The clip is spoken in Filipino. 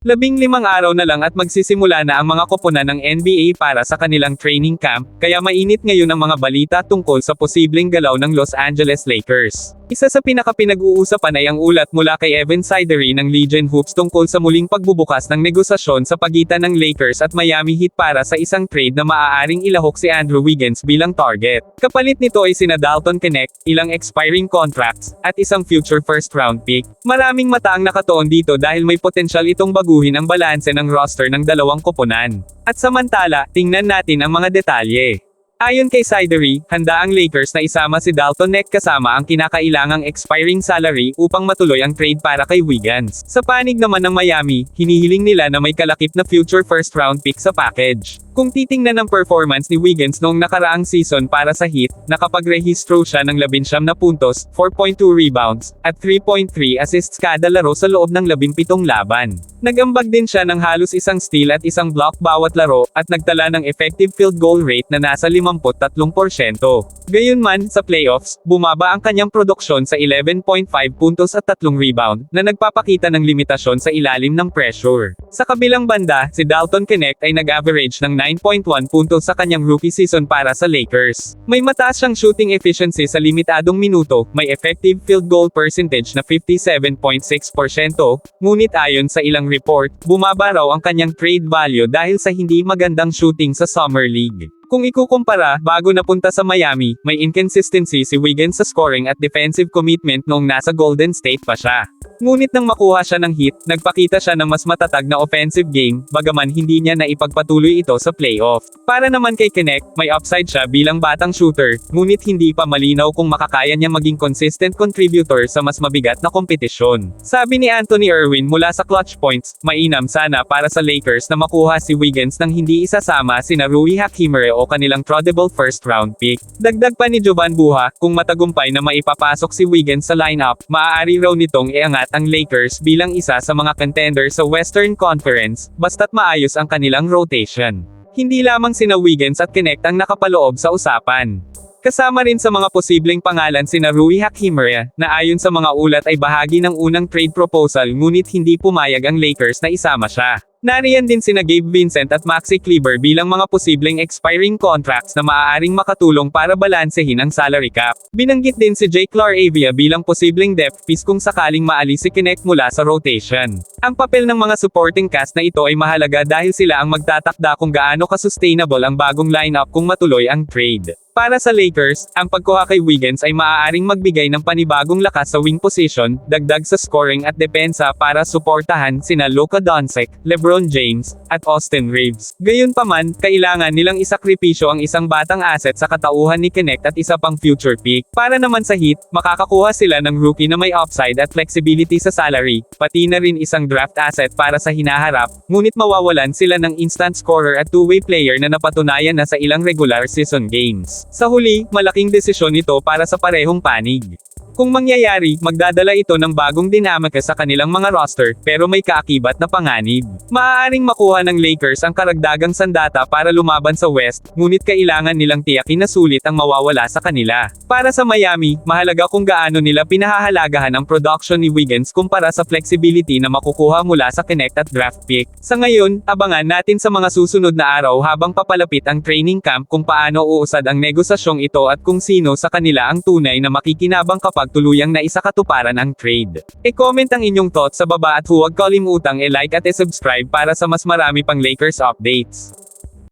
Labing limang araw na lang at magsisimula na ang mga koponan ng NBA para sa kanilang training camp, kaya mainit ngayon ang mga balita tungkol sa posibleng galaw ng Los Angeles Lakers. Isa sa pinakapinag-uusapan ay ang ulat mula kay Evan Sidery ng Legion Hoops tungkol sa muling pagbubukas ng negosasyon sa pagitan ng Lakers at Miami Heat para sa isang trade na maaaring ilahok si Andrew Wiggins bilang target. Kapalit nito ay sina Dalton Connect, ilang expiring contracts, at isang future first round pick. Maraming mata ang nakatoon dito dahil may potensyal itong baguhin ang balanse ng roster ng dalawang koponan. At samantala, tingnan natin ang mga detalye. Ayon kay Sidery, handa ang Lakers na isama si Dalton Neck kasama ang kinakailangang expiring salary upang matuloy ang trade para kay Wiggins. Sa panig naman ng Miami, hinihiling nila na may kalakip na future first round pick sa package. Kung titingnan ng performance ni Wiggins noong nakaraang season para sa Heat, nakapagrehistro siya ng 11 na puntos, 4.2 rebounds, at 3.3 assists kada laro sa loob ng 17 laban. Nagambag din siya ng halos isang steal at isang block bawat laro, at nagtala ng effective field goal rate na nasa 53%. Gayunman, sa playoffs, bumaba ang kanyang produksyon sa 11.5 puntos at 3 rebound, na nagpapakita ng limitasyon sa ilalim ng pressure. Sa kabilang banda, si Dalton Connect ay nag-average ng 9.1 puntos sa kanyang rookie season para sa Lakers. May mataas siyang shooting efficiency sa limitadong minuto, may effective field goal percentage na 57.6%, ngunit ayon sa ilang report, bumaba raw ang kanyang trade value dahil sa hindi magandang shooting sa Summer League. Kung ikukumpara, bago napunta sa Miami, may inconsistency si Wiggins sa scoring at defensive commitment noong nasa Golden State pa siya. Ngunit nang makuha siya ng hit, nagpakita siya ng mas matatag na offensive game, bagaman hindi niya na ipagpatuloy ito sa playoff. Para naman kay Connect, may upside siya bilang batang shooter, ngunit hindi pa malinaw kung makakaya niya maging consistent contributor sa mas mabigat na kompetisyon. Sabi ni Anthony Irwin mula sa Clutch Points, mainam sana para sa Lakers na makuha si Wiggins nang hindi isasama sina Rui Hachimere o kanilang trodable first round pick. Dagdag pa ni Jovan Buha, kung matagumpay na maipapasok si Wiggins sa lineup, maaari raw nitong iangat ang Lakers bilang isa sa mga contender sa Western Conference, basta't maayos ang kanilang rotation. Hindi lamang sina Wiggins at Connect ang nakapaloob sa usapan. Kasama rin sa mga posibleng pangalan sina Rui Hachimere, na ayon sa mga ulat ay bahagi ng unang trade proposal ngunit hindi pumayag ang Lakers na isama siya. Nariyan din sina Gabe Vincent at Maxi Kleber bilang mga posibleng expiring contracts na maaaring makatulong para balansehin ang salary cap. Binanggit din si Jake Laravia bilang posibleng depth piece kung sakaling maalis si Kinect mula sa rotation. Ang papel ng mga supporting cast na ito ay mahalaga dahil sila ang magtatakda kung gaano ka-sustainable ang bagong lineup kung matuloy ang trade. Para sa Lakers, ang pagkuha kay Wiggins ay maaaring magbigay ng panibagong lakas sa wing position, dagdag sa scoring at depensa para suportahan sina Luka Doncic, LeBron James, at Austin Reeves. Gayunpaman, kailangan nilang isakripisyo ang isang batang asset sa katauhan ni Connect at isa pang future pick. Para naman sa Heat, makakakuha sila ng rookie na may upside at flexibility sa salary, pati na rin isang draft asset para sa hinaharap, ngunit mawawalan sila ng instant scorer at two-way player na napatunayan na sa ilang regular season games. Sa huli, malaking desisyon ito para sa parehong panig. Kung mangyayari, magdadala ito ng bagong dinamika sa kanilang mga roster, pero may kaakibat na panganib. Maaaring makuha ng Lakers ang karagdagang sandata para lumaban sa West, ngunit kailangan nilang tiyakin na sulit ang mawawala sa kanila. Para sa Miami, mahalaga kung gaano nila pinahahalagahan ang production ni Wiggins kumpara sa flexibility na makukuha mula sa Connect at draft pick. Sa ngayon, abangan natin sa mga susunod na araw habang papalapit ang training camp kung paano uusad ang negosasyong ito at kung sino sa kanila ang tunay na makikinabang kapag tuluyang na isakatuparan ang trade. E-comment ang inyong thoughts sa baba at huwag kalimutang e-like at e-subscribe para sa mas marami pang Lakers updates.